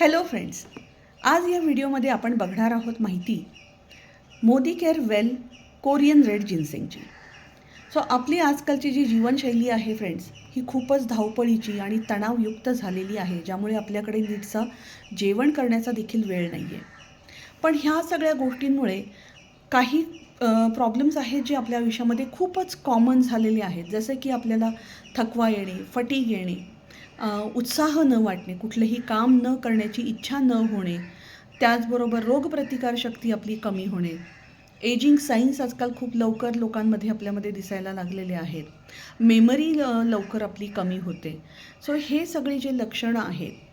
Hello friends आज या व्हिडिओमध्ये आपण बघणार आहोत माहिती मोदी केअर वेल कोरियन रेड जिन्सिंगची. सो आपली आजकालची जी जीवनशैली आहे फ्रेंड्स ही खूपच धावपळीची आणि तणावयुक्त झालेली आहे ज्यामुळे आपल्याकडे नीटचा जेवण करण्याचा देखील वेळ नाही आहे पण ह्या सगळ्या गोष्टींमुळे काही प्रॉब्लेम्स आहेत जे आपल्या आयुष्यामध्ये खूपच कॉमन झालेले आहेत. जसं की आपल्याला थकवा येणे फटीग येणे उत्साह न वाटणे कुठलंही काम न करण्याची इच्छा न होणे त्याचबरोबर रोगप्रतिकारशक्ती आपली कमी होणे. एजिंग सायन्स आजकाल खूप लवकर लोकांमध्ये आपल्यामध्ये दिसायला लागलेले आहेत. मेमरी लवकर आपली कमी होते. सो हे सगळी जे लक्षणं आहेत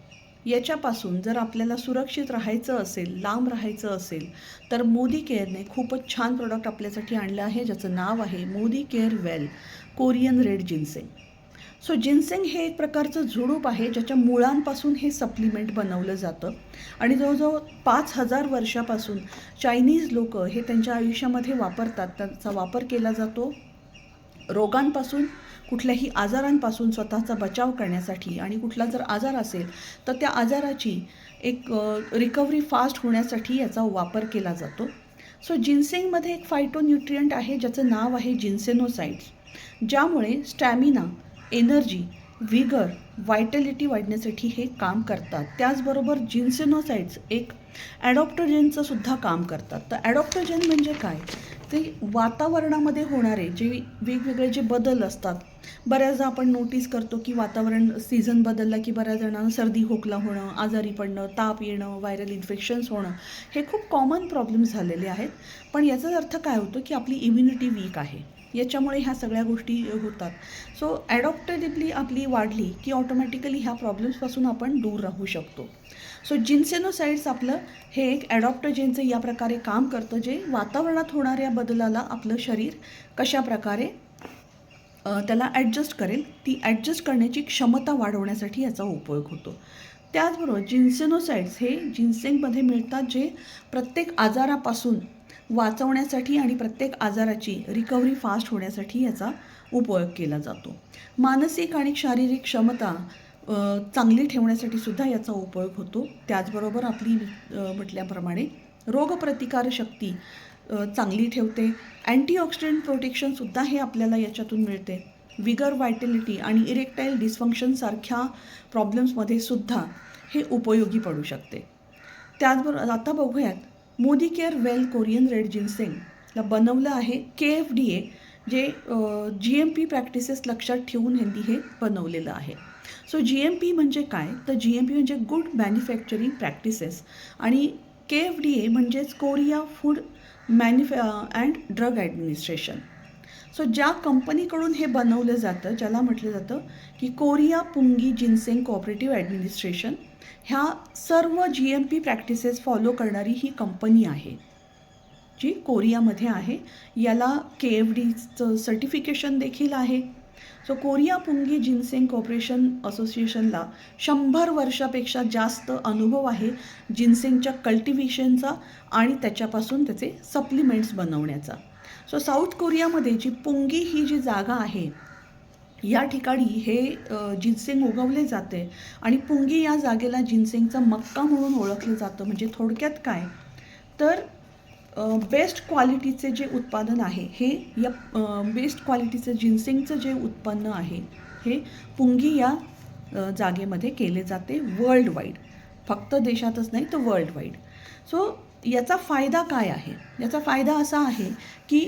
याच्यापासून जर आपल्याला सुरक्षित राहायचं असेल लांब राहायचं असेल तर मोदी केअरने खूपच छान प्रोडक्ट आपल्यासाठी आणलं आहे ज्याचं नाव आहे Modicare well Korean red ginseng so ginseng हे एक प्रकारचं झुडूप आहे ज्याच्या मुळांपासून हे सप्लिमेंट बनवलं जातं. आणि जवळजवळ पाच हजार वर्षापासून चायनीज लोक हे त्यांच्या आयुष्यामध्ये वापरतात. त्यांचा वापर केला जातो रोगांपासून कुठल्याही आजारांपासून स्वतःचा बचाव करण्यासाठी. आणि कुठला जर आजार असेल तर त्या आजाराची एक रिकव्हरी फास्ट होण्यासाठी याचा वापर केला जातो. सो जिन्सिंगमध्ये एक फायटोन्यूट्रियंट आहे ज्याचं नाव आहे जिन्सेनोसाईड्स ज्यामुळे स्टॅमिना एनर्जी विगर व्हायटॅलिटी वाढण्यासाठी हे काम करतात. त्याचबरोबर जिन्सेनोसाईड्स एक ॲडॉप्टोजेनचं सुद्धा काम करतात. तर ॲडॉप्टोजेन म्हणजे काय? ते वातावरणामध्ये होणारे जे वेगवेगळे जे बदल असतात बऱ्याचदा आपण नोटीस करतो की वातावरण सीझन बदलला की बऱ्याच जणांना सर्दी खोकला होणं आजारी पडणं ताप येणं व्हायरल इन्फेक्शन्स होणं हे खूप कॉमन प्रॉब्लेम्स झालेले आहेत. पण याचा अर्थ काय होतो की आपली इम्युनिटी वीक आहे. याच्यामुळे ह्या सगळ्या गोष्टी होतात. सो ॲडॉप्टेटिव्हली आपली वाढली की ऑटोमॅटिकली ह्या प्रॉब्लेम्सपासून आपण दूर राहू शकतो. सो जिन्सेनोसाईड्स आपलं हे एक ॲडॉप्टोजेनचं या प्रकारे काम करतं जे वातावरणात होणाऱ्या बदलाला आपलं शरीर कशा प्रकारे त्याला ॲडजस्ट करेल ती ॲडजस्ट करण्याची क्षमता वाढवण्यासाठी याचा उपयोग होतो. त्याचबरोबर जिन्सेनोसाईड्स हे जिन्सेंगमध्ये मिळतात जे प्रत्येक आजारापासून वाचवण्यासाठी आणि प्रत्येक आजाराची रिकव्हरी फास्ट होण्यासाठी याचा उपयोग केला जातो. मानसिक आणि शारीरिक क्षमता चांगली ठेवण्यासाठी सुद्धा याचा उपयोग होतो. त्याचबरोबर आपली म्हटल्याप्रमाणे रोगप्रतिकारशक्ती चांगली ठेवते. अँटीऑक्सिडंट प्रोटेक्शनसुद्धा हे आपल्याला याच्यातून मिळते. विगर व्हायटॅलिटी आणि इरेक्टाईल डिस्फंक्शनसारख्या प्रॉब्लेम्समध्ये सुद्धा हे उपयोगी पडू शकते. त्याचबरोबर आता बघूयात मोदी केअर वेल कोरियन रेड जिन्सेंगला बनवलं आहे के एफ डी ए जे जी एम पी प्रॅक्टिसेस लक्षात ठेवून ह्यांनी हे बनवलेलं आहे. सो जी एम पी म्हणजे काय? तर जी एम पी म्हणजे गुड मॅन्युफॅक्चरिंग प्रॅक्टिसेस आणि के एफ डी ए म्हणजेच कोरिया फूड मॅन्युफॅ अँड ड्रग ॲडमिनिस्ट्रेशन. सो ज्या कंपनीकडून हे बनवलं जातं ज्याला म्हटलं जातं की Korea Punggi ginseng cooperative administration ह्या सर्व G M P practices follow करणारी ही कंपनी आहे जी कोरियामध्ये आहे. याला के एफ डीचं सर्टिफिकेशन देखील आहे. So Korea Punggi ginseng cooperation असोसिएशनला शंभर वर्षापेक्षा जास्त अनुभव आहे जिन्सेंगच्या कल्टिव्हेशनचा आणि त्याच्यापासून त्याचे सप्लिमेंट्स बनवण्याचा. सो साऊथ कोरियामध्ये जी पुंगी ही जी जागा आहे या ठिकाणी हे जिन्सेंग उगवले जाते आणि पुंगी या जागेला जिन्सेंगचा मक्का म्हणून ओळखलं जातं. म्हणजे थोडक्यात काय? तर बेस्ट क्वालिटीचे जे उत्पादन आहे हे या बेस्ट क्वालिटीचं जिन्सिंगचं जे उत्पन्न आहे हे पुंगी या जागेमध्ये केले जाते वर्ल्ड वाईड फक्त देशातच नाही तर वर्ल्ड वाईड सो याचा फायदा काय आहे? याचा फायदा असा आहे की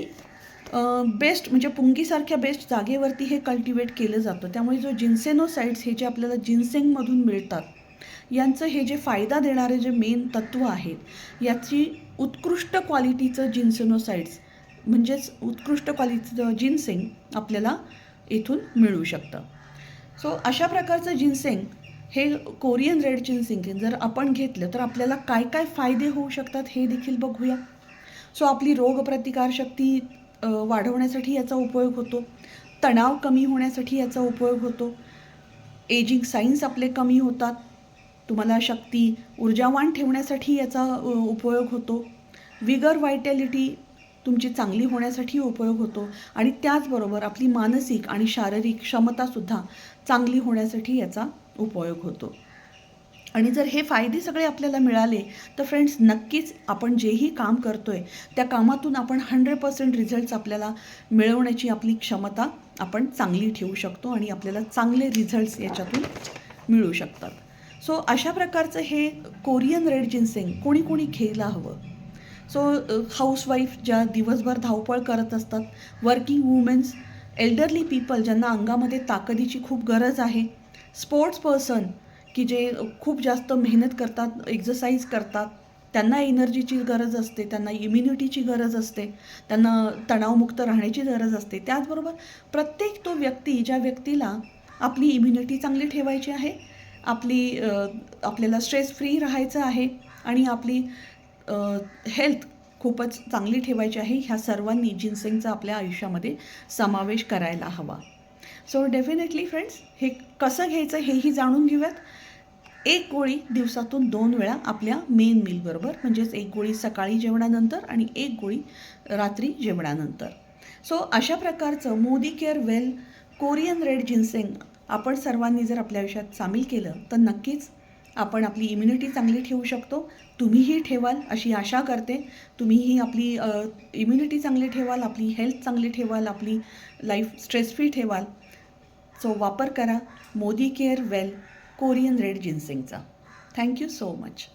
बेस्ट म्हणजे पुंगीसारख्या बेस्ट जागेवरती हे कल्टिवेट केलं जातं. त्यामुळे जो जिन्सेनोसाइड्स हे जे आपल्याला जिन्सेंगमधून मिळतात यांचं हे जे फायदा देणारे जे मेन तत्त्व आहेत याची उत्कृष्ट क्वालिटीचं जिन्सेनोसाईड्स म्हणजेच उत्कृष्ट क्वालिटीचं जिन्सेंग आपल्याला इथून मिळू शकतं. सो अशा प्रकारचं जिन्सेंग हे कोरियन रेड जिन्सेंग जर आपण घेतलं तर आपल्याला काय काय फायदे होऊ शकतात हे देखील बघूया. सो आपली रोगप्रतिकारशक्ती वाढवण्यासाठी याचा उपयोग होतो. तणाव कमी होण्यासाठी याचा उपयोग होतो. एजिंग सायन्स आपले कमी होतात. तुम्हाला शक्ती ऊर्जावान ठेवण्यासाठी याचा उपयोग होतो. विगर व्हायटॅलिटी तुमची चांगली होण्यासाठी उपयोग होतो. आणि त्याचबरोबर आपली मानसिक आणि शारीरिक क्षमतासुद्धा चांगली होण्यासाठी याचा उपयोग होतो. आणि जर हे फायदे सगळे आपल्याला मिळाले तर फ्रेंड्स नक्कीच आपण जेही काम करतो आहे त्या कामातून आपण हंड्रेड पर्सेंट रिझल्ट्स आपल्याला मिळवण्याची आपली क्षमता आपण चांगली ठेवू शकतो आणि आपल्याला चांगले रिझल्ट्स याच्यातून मिळू शकतात. सो अशा प्रकारचं हे कोरियन रेड जिन्सिंग कोणी कोणी घ्यायला हवं. सो हाऊसवाईफ ज्या दिवसभर धावपळ करत असतात वर्किंग वुमेन्स एल्डरली पीपल ज्यांना अंगामध्ये ताकदीची खूप गरज आहे स्पोर्ट्स पर्सन की जे खूप जास्त मेहनत करतात एक्झरसाईज करतात त्यांना एनर्जीची गरज असते त्यांना इम्युनिटीची गरज असते त्यांना तणावमुक्त राहण्याची गरज असते. त्याचबरोबर प्रत्येक तो व्यक्ती ज्या व्यक्तीला आपली इम्युनिटी चांगली ठेवायची आहे आपली आपल्याला स्ट्रेस फ्री राहायचं आहे आणि आपली हेल्थ खूपच चांगली ठेवायची आहे ह्या सर्वांनी जिन्सिंगचा आपल्या आयुष्यामध्ये समावेश करायला हवा. सो डेफिनेटली फ्रेंड्स हे कसं घ्यायचं हेही जाणून घेऊयात. एक गोळी दिवसातून दोन वेळा आपल्या मेन मीलबरोबर म्हणजेच एक गोळी सकाळी जेवणानंतर आणि एक गोळी रात्री जेवणानंतर. सो अशा प्रकारचं Modicare well Korean red ginseng आपण सर्वांनी जर आपल्या आयुष्यात सामील केलं तर नक्कीच आपण आपली इम्युनिटी चांगली ठेवू शकतो. तुम्हीही ठेवाल अशी आशा करते. तुम्हीही आपली इम्युनिटी चांगली ठेवाल आपली हेल्थ चांगली ठेवाल आपली लाईफ स्ट्रेस फ्री ठेवाल. सो वापर करा. Modi care well Korean red जिन्सिंगचा. Thank you so much